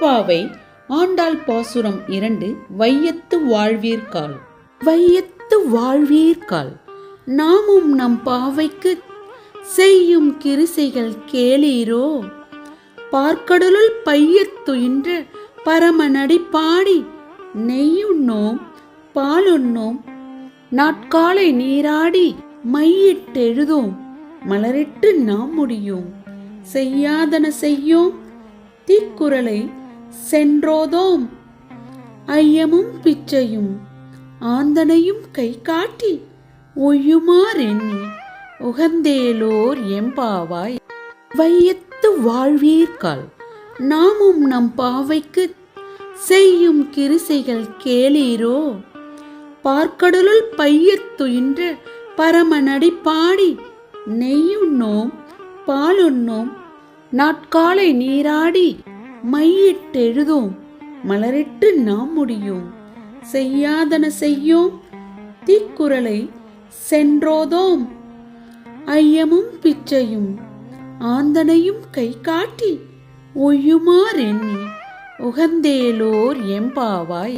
திருப்பாவை ஆண்டாள் பாசுரம் இரண்டு வையத்து வாழ்வீர்கால் வையத்து வாழ்வீர்கால் நாமும் நம் பாவைக்கு செய்யும் கிருசைகள் கேளீரோ? பார்க்கடலுள் பையத் துயின்ற பரமனடி பாடி நெய்யுண்ணோம் பாலுண்ணோம் நாட்காலை நீராடி மையிட்டெழுதோம் மலரிட்டு நாம் முடியும். செய்யாதன செய்யோம் தீக்குறளை சென்றோதோம். ஐயமும் பிச்சையும் ஆந்தனையும் கை காட்டி ஒய்யுமாறெண்ணி உகந்தேலோர் எம்பாவாய் வையத்து வாழ்வீர்கால் நாமும் நம் பாவைக்கு செய்யும் கிருசைகள் கேளீரோ? பார்க்கடலுள் பையத் பரம பரமனடி பாடி நெய்யுண்ணோம் பாலுண்ணோம் நாட்காலை நீராடி மையிட்டெழுதோம் மலரிட்டு நாம் முடியும். செய்யாதன செய்யும் தீக்குறளை சென்றோதோம். ஐயமும் பிச்சையும் ஆந்தனையும் கை காட்டி ஒய்யுமாறெண்ணி உகந்தேலோர் எம்பாவாய்